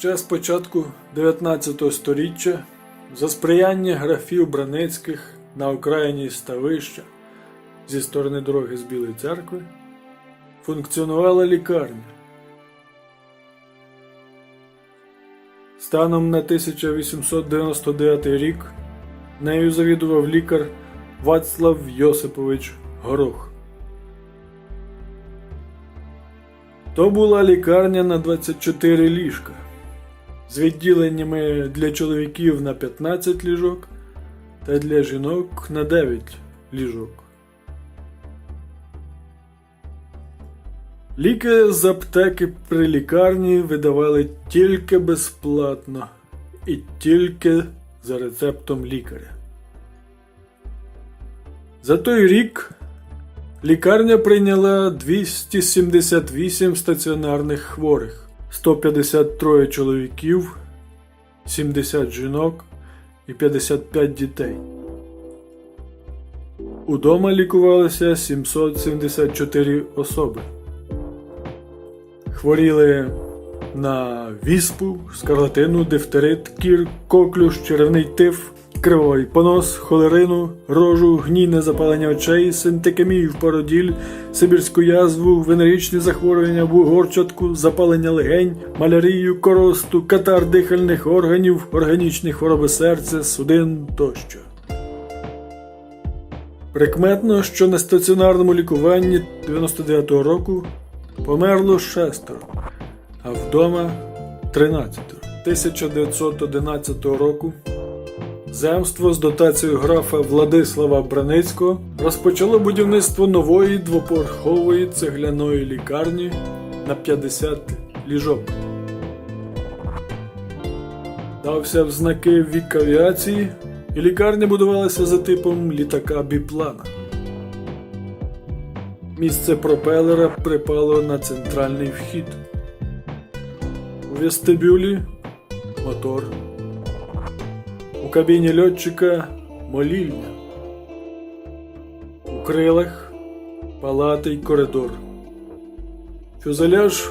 Ще з початку 19 століття за сприяння графів Браницьких на окраїні ставища зі сторони дороги з Білої церкви функціонувала лікарня. Станом на 1899 рік нею завідував лікар Вацлав Йосипович Горох. То була лікарня на 24 ліжка з відділеннями для чоловіків на 15 ліжок та для жінок на 9 ліжок. Ліки з аптеки при лікарні видавали тільки безплатно і тільки за рецептом лікаря. За той рік лікарня прийняла 278 стаціонарних хворих, 153 чоловіків, 70 жінок і 55 дітей. Удома лікувалися 774 особи. Хворіли на віспу, скарлатину, дифтерит, кір, коклюш, черевний тиф, кривовий понос, холерину, рожу, гнійне запалення очей, синтекемію в породіль, сибірську язву, венеричні захворювання, вугорчатку, запалення легень, малярію, коросту, катар дихальних органів, органічні хвороби серця, судин тощо. Прикметно, що на стаціонарному лікуванні 99-го року померло шестеро, а вдома 13. 1911 року земство з дотацією графа Владислава Браницького розпочало будівництво нової двоповерхової цегляної лікарні на 50 ліжок. Дався в знаки вік авіації, і лікарня будувалася за типом літака біплана. Місце пропелера припало на центральний вхід. У вестибюлі мотор. У кабіні льотчика молільня. У крилах палати й коридор. Фюзеляж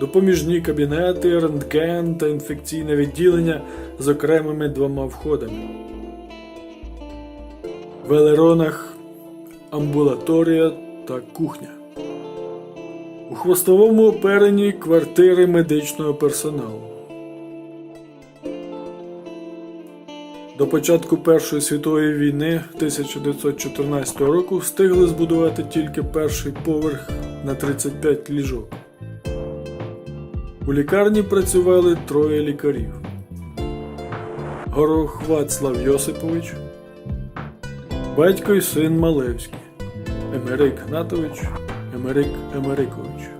допоміжні кабінети, рентген та інфекційне відділення з окремими двома входами. В елеронах амбулаторія та кухня. У хвостовому оперенні квартири медичного персоналу. До початку Першої світової війни 1914 року встигли збудувати тільки перший поверх на 35 ліжок. У лікарні працювали троє лікарів: Горох Вацлав Йосипович, батько і син Малевський. Емерик Гнатович, Емерик Емерикович.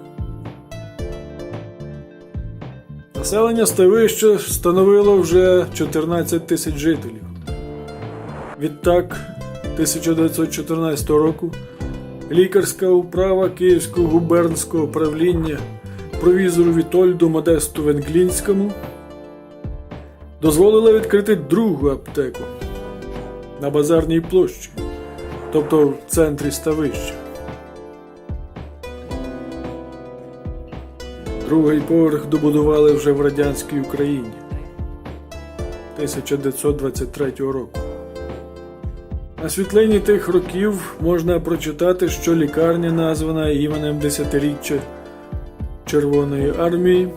Населення ставища становило вже 14 тисяч жителів. Відтак, 1914 року лікарська управа Київського губернського управління провізору Вітольду Модесту Венглінському дозволила відкрити другу аптеку на базарній площі тобто в центрі ставища. Другий поверх добудували вже в радянській Україні 1923 року. На світлині тих років можна прочитати, що лікарня названа іменем десятиріччя Червоної армії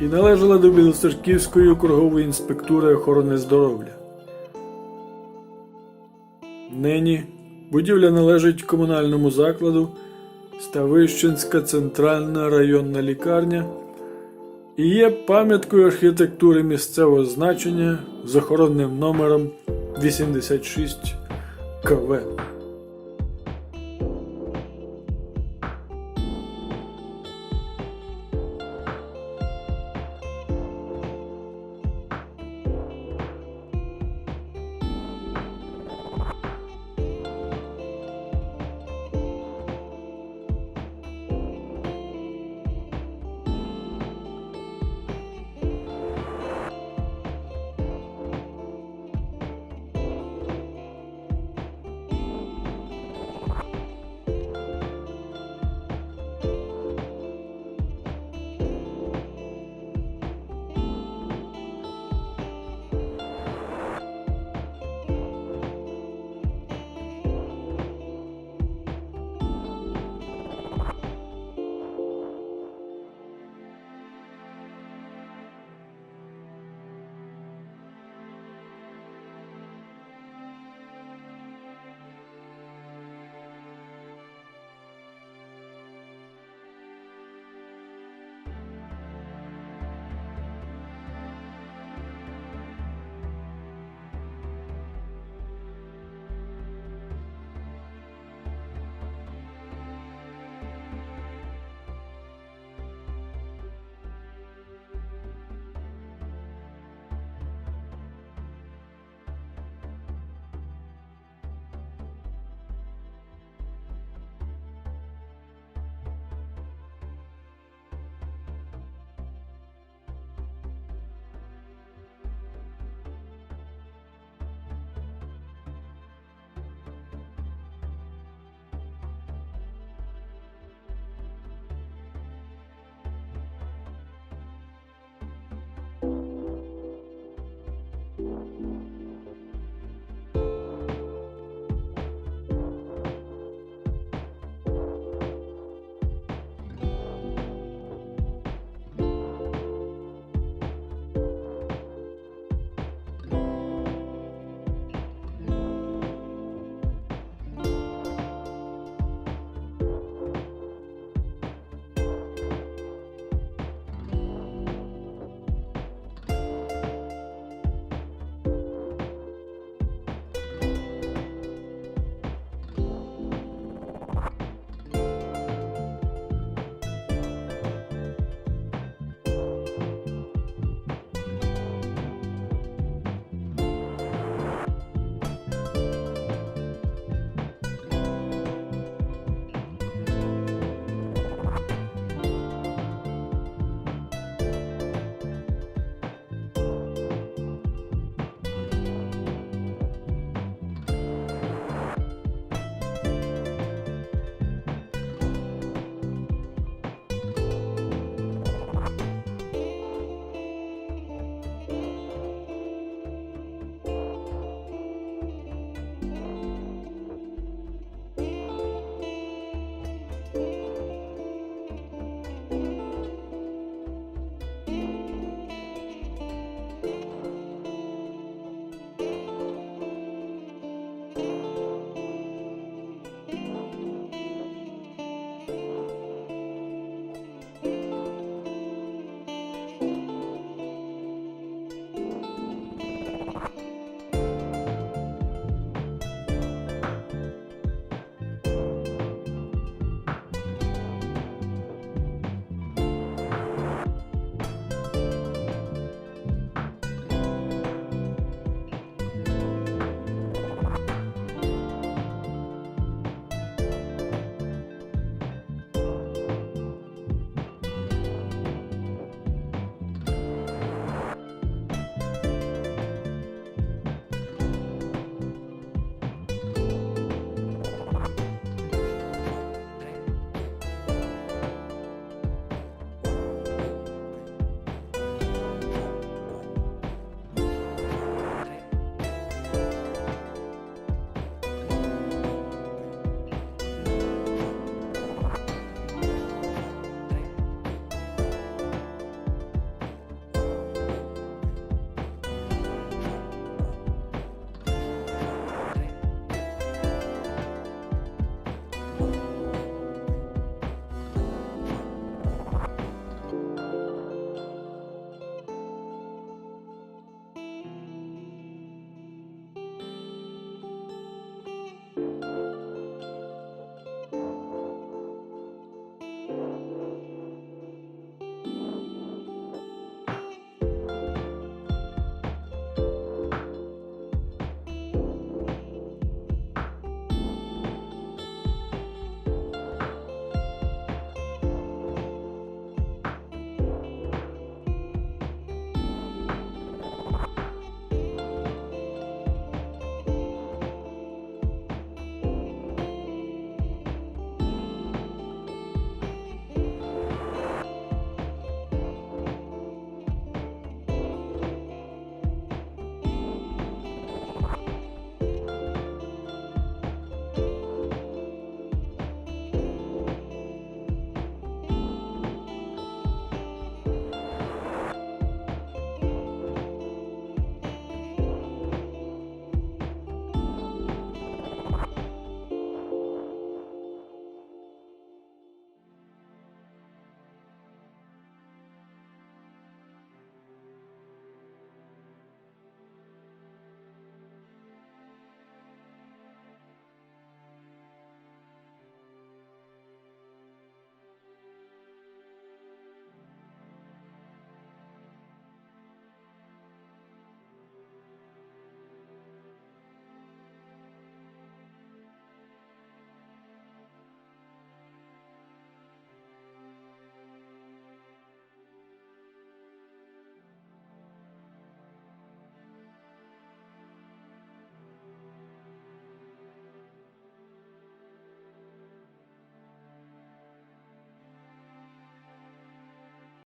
і належала до Білоцерківської округової інспектури охорони здоров'я. Нині будівля належить комунальному закладу Ставищенська центральна районна лікарня і є пам'яткою архітектури місцевого значення з охоронним номером 86 КВ.